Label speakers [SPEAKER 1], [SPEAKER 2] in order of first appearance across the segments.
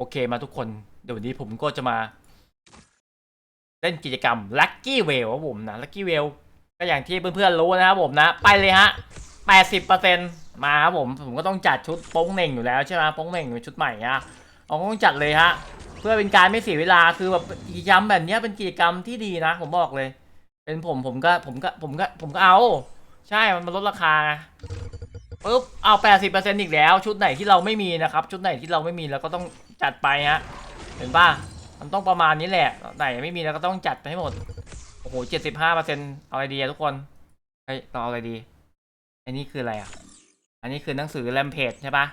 [SPEAKER 1] โอเคมาทุกคนเดี๋ยววันนี้ผมก็จะมา เล่นกิจกรรม Lucky w a l ครับผมนะ Lucky w a l ก็อย่างที่เพื่อนๆรู้นะครับผมนะ ไปเลยฮะ 80%มาครับผม ผมก็ต้องจัดชุดโป้งเหน่งอยู่แล้วใช่ไหมโป้งเหน่งเป็นชุดใหม่อะเอาก็ต้องจัดเลยฮะ เพื่อเป็นการไม่เสียเวลาคือแบบกิจกรรมแบบนี้เป็นกิจกรรมที่ดีนะ ผมบอกเลย เป็นผมผมก็ผมก็ผมก็ผมก็เอา ใช่มันลดราคาปุ๊บเอา 80%อีกแล้ว ชุดไหนที่เราไม่มีนะครับ ชุดไหนที่เราไม่มีเราก็ต้อง จัดไปฮะ เห็นป่ะ มันต้องประมาณนี้แหละ ไหนไม่มีเราก็ต้องจัดไปให้หมด โอ้โหเจ็ดสิบห้าเปอร์เซ็นเอาอะไรดีอะทุกคน เฮ้ยเราเอาอะไรดี อันนี้คืออะไรอะอันนี้คือหนังสือแรมเพจใช่ปะ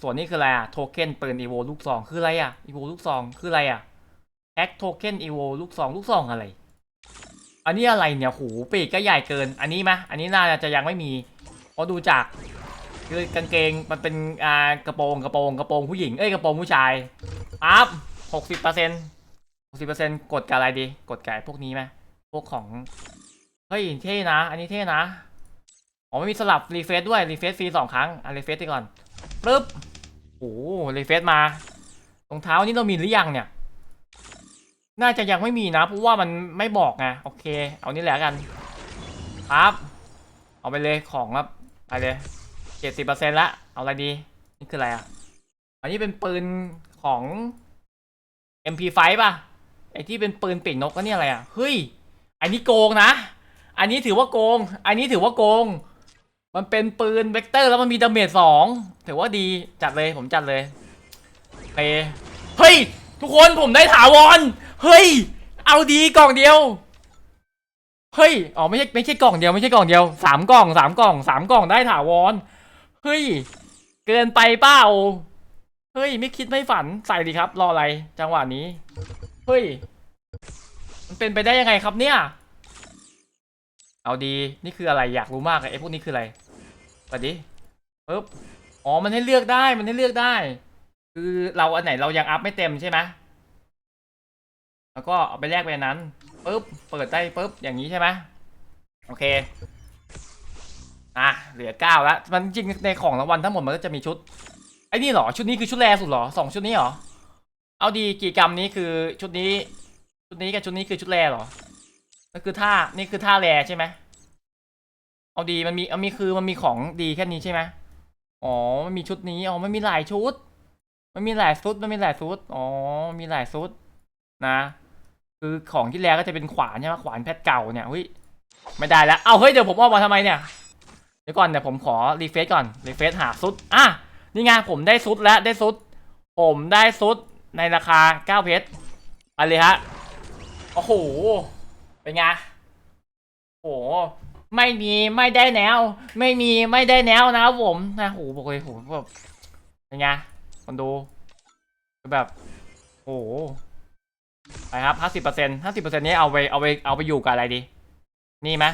[SPEAKER 1] ส่วนนี้คืออะไรอะโทเค็นปืนอีโวลูกซองคืออะไรอะอีโวลูกซองคืออะไรอะแพ็กโทเค็นอีโวลูกซองลูกซองอะไร อันนี้อะไรเนี่ยโหปีกก็ใหญ่เกิน อันนี้ไหมอันนี้น่าจะยังไม่มีเพราะดูจาก คือกางเกงมันเป็นอ่ากระโปรงกระโปรงกระโปรงผู้หญิงเอ้ยกระโปรงผู้ชายอัพหกสิบเปอร์เซ็นต์หกสิบเปอร์เซ็นต์กดกับอะไรดี กดกับพวกนี้ไหมพวกของเฮ้ยเท่นะ อันนี้เท่นะอ๋อไม่มีสลับรีเฟซด้วยรีเฟซฟรีสองครั้งอะรีเฟซไปก่อนปึ๊บโอ้รีเฟซมารองเท้านี่เรามีหรือยังเนี่ย น่าจะยังไม่มีนะเพราะว่ามันไม่บอกไงโอเค เอานี่แหละกันครับเอาไปเลยของครับไปเลย เจ็ดสิบเปอร์เซ็นต์ละ เอาอะไรดี นี่คืออะไรอะ อันนี้เป็นปืนของ MP5 ป่ะ ไอที่เป็นปืนปีกนกก็เนี่ยอะไรอะ เฮ้ย อันนี้โกงนะ อันนี้ถือว่าโกง อันนี้ถือว่าโกง มันเป็นปืนเวกเตอร์แล้วมันมีดาเมจสอง ถือว่าดีจัดเลยผมจัดเลยไปเฮ้ย ทุกคนผมได้ถาวร เฮ้ย เอาดีกล่องเดียว เฮ้ย อ๋อไม่ใช่ไม่ใช่กล่องเดียวไม่ใช่กล่องเดียวสามกล่องสามกล่องสามกล่องได้ถาวร เฮ้ย เกินไปเปล่าเฮ้ย ไม่คิดไม่ฝันใส่ดีครับ รออะไร จังหวะนี้ เฮ้ย มันเป็นไปได้ยังไงครับเนี่ย เอาดี นี่คืออะไรอยากรู้มากเลยไอ้พวกนี้คืออะไรไปดิปึ๊บอ๋อ มันให้เลือกได้ มันให้เลือกได้ คือเราอันไหนเรายังอัพไม่เต็มใช่ไหมแล้วก็เอาไปแลกไปนนั้นปึ๊บ เปิดได้ปึ๊บ อย่างนี้ใช่ไหมโอเค อะเหลือเก้าแล้วมันจริงในของรางวัลทั้งหมดมันก็จะมีชุดไอ้นี่เหรอชุดนี้คือชุดแรสุดเหรอสองชุดนี้เหรอเอาดีกี่กรรมนี้คือชุดนี้ ชุดนี้กับชุดนี้คือชุดแรเหรอก็คือท่านี่คือท่าแรใช่ไหมเอาดีมันมีเอามีคือมันมีของดีแค่นี้ใช่ไหมอ๋อมันมีชุดนี้อ๋อมันมีหลายชุด มันมีหลายชุดมันมีหลายชุดอ๋อมีหลายชุดนะ คือของที่แรก็จะเป็นขวานใช่ไหมขวานแพทเก่าเนี่ยเฮ้ยไม่ได้แล้วเอาเฮ้ยเดี๋ยวผมเอามาทำไมเนี่ย เดี๋ยวก่อนเดี๋ยวผมขอรีเฟซก่อนรีเฟซหาซุดอะนี่ไงผมได้ซุดแล้วได้ซุด ผมได้ซุดในราคา 9 เพชรไปเลยฮะโอ้โหเป็นไงโอ้โหไม่มีไม่ได้แนว ไม่มีไม่ได้แนวนะครับผมนะโหบอกเลยโหแบบเป็นไงคนดูแบบโอ้โหไปครับห้าสิบเปอร์เซ็นต์ห้าสิบเปอร์เซ็นต์นี้เอาไปเอาไปเอาไปอยู่กับอะไรดี นี่ไหม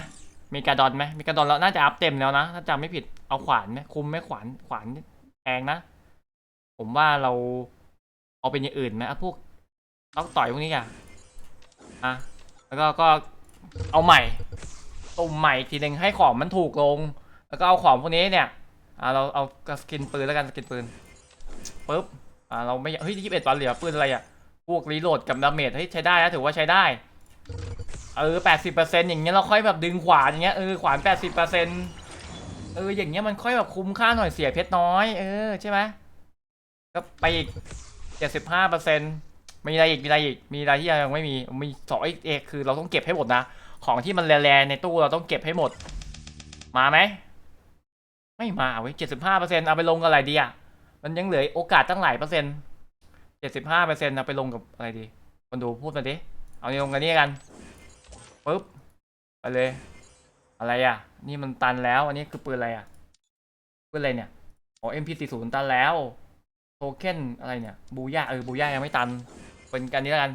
[SPEAKER 1] มีกระดอนไหมมีกระดอนแล้วน่าจะอัพเต็มแล้วนะถ้าจำไม่ผิดเอาขวานไหมคุมไหมขวานขวานแพงนะ ผมว่าเราเอาเป็นอย่างอื่นไหมอะพวกต้องต่อยพวกนี้อะอะแล้วก็ก็เอาใหม่ตุ่มใหม่อีกทีหนึ่งให้ของมันถูกลง แล้วก็เอาของพวกนี้เนี่ยอ่าเราเอาสกินปืนแล้วกันสกินปืนปุ๊บอ่าเราไม่เฮ้ยยี่สิบเอ็ดวันเหลือปืนอะไรอะพวกรีโหลดกับดาเมจเฮ้ยใช้ได้นะถือว่าใช้ได้ เออแปดสิบเปอร์เซ็นต์อย่างเงี้ยเราค่อยแบบดึงขวานอย่างเงี้ยเออขวานแปดสิบเปอร์เซ็นต์เอออย่างเงี้ยมันค่อยแบบคุ้มค่าหน่อยเสียเพชรน้อยเออใช่ไหมก็ไปอีกเจ็ดสิบห้าเปอร์เซ็นต์มีอะไรอีกมีอะไรอีกมีอะไรที่ยังไม่มีมีสองเอกคือเราต้องเก็บให้หมดนะของที่มันแร่ในตู้เราต้องเก็บให้หมด มาไหมไม่มาเว้ยเจ็ดสิบห้าเปอร์เซ็นต์เอาไปลงกับอะไรดีอะมันยังเหลือโอกาสตั้งหลายเปอร์เซ็นต์เจ็ดสิบห้าเปอร์เซ็นต์เอาไปลงกับอะไรดีคนดูพูดมาดิเอาลงกันนี่กัน ปึ๊บไปเลย อะไรอะ นี่มันตันแล้ว อันนี้คือปืนอะไรอะ ปืนอะไรเนี่ยอ๋อ MP40 ตันแล้ว โทเค็นอะไรเนี่ย บูย่าเออ บูย่ายังไม่ตัน เป็นกันนี้แล้วกัน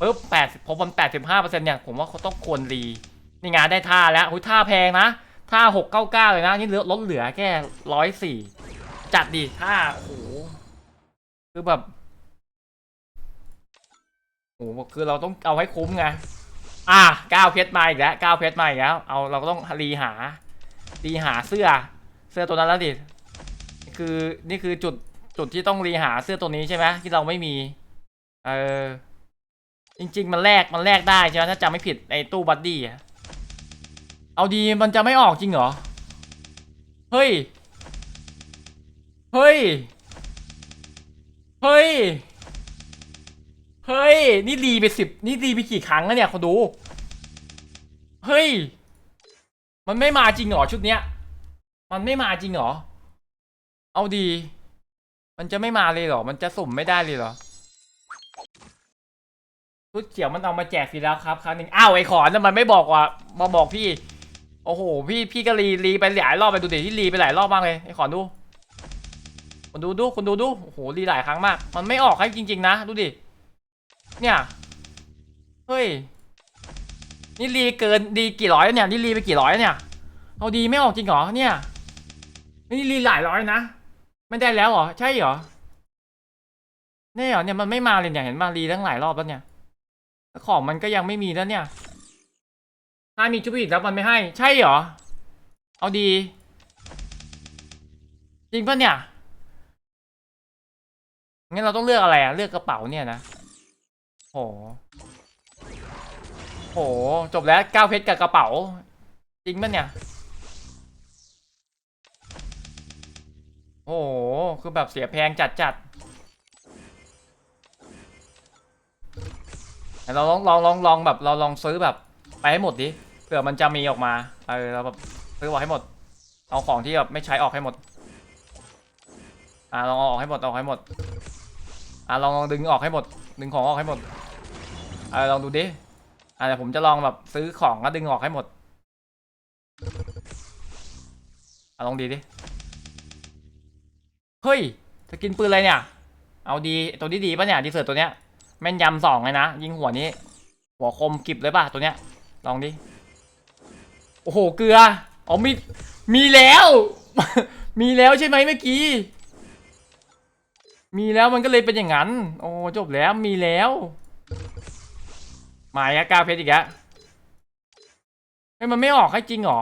[SPEAKER 1] ปุ๊บแปดพอมันแปดสิบห้าเปอร์เซ็นต์เนี่ย ผมว่าเขาต้องควรรี นี่งานได้ท่าแล้วอุ้ยท่าแพงนะ ท่าหกเก้าเก้าเลยนะ นี่เหลือลดเหลือแค่ร้อยสี่ จัดดีท่า โอ้โห คือแบบโอ้โห คือเราต้องเอาให้คุ้มไง อะเก้าเพชรมาอีกแล้วเก้าเพชรมาอีกแล้ว เอาเราก็ต้องรีหา รีหาเสื้อ เสื้อตัวนั้นแล้วดิ คือนี่คือจุดจุดที่ต้องรีหาเสื้อตัวนี้ใช่ไหมที่เราไม่มี เออ จริง ๆ มันแลกมันแลกได้ใช่ไหมถ้าจำไม่ผิดไอ้ตู้บัดดี้เอาดีมันจะไม่ออกจริงเหรอ เฮ้ย เฮ้ย เฮ้ย เฮ้ย นี่รีไปสิบนี่รีไปกี่ครั้งแล้วเนี่ยคนดู เฮ้ย มันไม่มาจริงเหรอชุดเนี้ย มันไม่มาจริงเหรอ เอาดี มันจะไม่มาเลยเหรอ มันจะสุ่มไม่ได้เลยเหรอชุดเขียวมันเอามาแจกฟรีแล้วครับครั้งหนึ่งอ้าวไอ้ขอนนะมันไม่บอกว่ามาบอกพี่ โอ้โห พี่พี่ก็รีรีไปหลายรอบไปดูเดี๋ยวที่รีไปหลายรอบมากเลยไอ้ขอนดูคนดูดูคนดูดูโอ้โหรีหลายครั้งมาก มันไม่ออกให้จริง ๆ นะดูดิ เนี่ย เฮ้ย นี่รีเกินดีกี่ร้อยเนี่ย นี่รีไปกี่ร้อยเนี่ย เอาดีไม่ออกจริงเหรอเนี่ย นี่รีหลายร้อยนะ ไม่ได้แล้วเหรอ ใช่เหรอเนี่ยเหรอเนี่ยมันไม่มาเลยเนี่ยเห็นมารีตั้งหลายรอบแล้วเนี่ยของมันก็ยังไม่มีแล้วเนี่ย ถ้ามีชุบอีกแล้วมันไม่ให้ ใช่เหรอ เอาดี จริงปะเนี่ย งั้นเราต้องเลือกอะไรอะเลือกกระเป๋าเนี่ยนะ โห โห จบแล้วก้าวเพชรกับกระเป๋า จริงปะเนี่ย โอ้โห คือแบบเสียแพงจัดจัดเราลองลองลองลองแบบเราลองซื้อแบบไปให้หมดดิ เผื่อมันจะมีออกมา เออเราแบบซื้อออกให้หมด เอาของที่แบบไม่ใช้ออกให้หมด อ่าลองเอาออกให้หมดออกให้หมด อ่าลองลองดึงออกให้หมด ดึงของออกให้หมดเออลองดูดิอ่าเดี๋ยวผมจะลองแบบซื้อของแล้วดึงออกให้หมดอะลองดีดิเฮ้ยจะกินปืนอะไรเนี่ย เอาดีตัวนี้ดีป่ะเนี่ยดีเสิร์ตตัวเนี้ยแม่นยำสองเลยนะยิงหัวนี้ หัวคมกริบเลยป่ะตัวเนี้ย ลองดิโอ้โหเกลืออ๋อมีมีแล้ว มีแล้วใช่ไหมเมื่อกี้ มีแล้วมันก็เลยเป็นอย่างนั้น โอ้จบแล้วมีแล้วหมายอะกาเพชรอีกแล้วเฮ้ยมันไม่ออกให้จริงเหรอ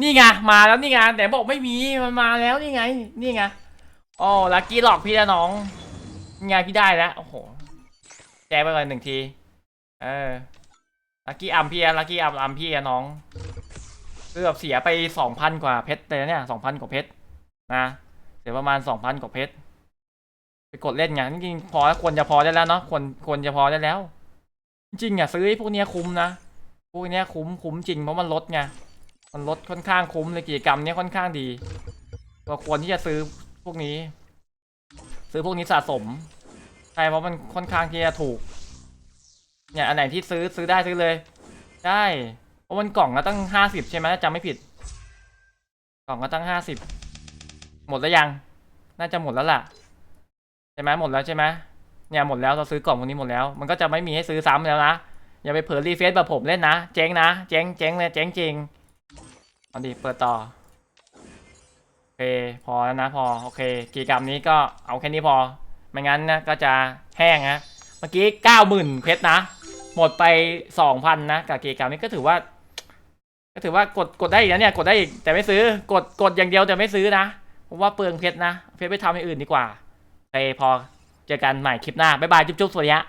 [SPEAKER 1] นี่ไงมาแล้วนี่ไงแต่บอกไม่มีมันมาแล้วนี่ไง นี่ไงโอ้ลักกี้หลอกพี่แล้วน้องนี่ไงพี่ได้แล้วโอ้โหแจไปก่อนหนึ่งทีเออลักกี้อัมพี่อะลักกี้อัมอัมพี่อะน้องคือบเสียไปสองพันกว่าเพชรเลยเนี่ยสองพันกว่าเพชรนะเสียประมาณสองพันกว่าเพชร ไปกดเล่นไงจริงๆพอควรจะพอได้แล้วเนาะควรควรจะพอได้แล้ว จริงๆอะซื้อพวกเนี้ยคุ้มนะพวกเนี้ยคุ้มคุ้มจริงเพราะมันลดไงมันลดค่อนข้างคุ้มเลยกิจกรรมเนี้ยค่อนข้างดีเราควรที่จะซื้อพวกนี้ ซื้อพวกนี้สะสมใช่เพราะมันค่อนข้างที่จะถูก เนี่ยอันไหนที่ซื้อซื้อได้ซื้อเลยใช่เพราะมันกล่องละตั้งห้าสิบใช่ไหมถ้าจำไม่ผิด กล่องก็ตั้งห้าสิบหมดแล้วยัง น่าจะหมดแล้วล่ะ ช่ไหมหมดแล้วใช่ไหมเนี่ยหมดแล้วเราซื้อกล่องพวกนี้หมดแล้ว มันก็จะไม่มีให้ซื้อซ้ำแล้วนะ อย่าไปเผลอรีเฟซแบบผมเล่นนะ เจ๊งนะ เจ๊งเจ๊งเลยเจ๊งจริงเอาดิเปิดต่อ โอเค พอแล้วนะพอ โอเค กิจกรรมนี้ก็เอาแค่นี้พอ ไม่งั้นนะก็จะแห้งนะเมื่อกี้เก้าหมื่นเพชรนะ หมดไปสองพันนะกับกิจกรรมนี้ก็ถือว่า ก็ถือว่ากดกดได้อีกนะเนี่ย กดได้อีกแต่ไม่ซื้อกดกดอย่างเดียวแต่ไม่ซื้อนะเพราะว่าเปลืองเพชรนะ เพชรไปทำอย่างอื่นดีกว่า พอเจอกันใหม่คลิปหน้า บ๊ายบาย จุ๊บๆสวัสดีฮะ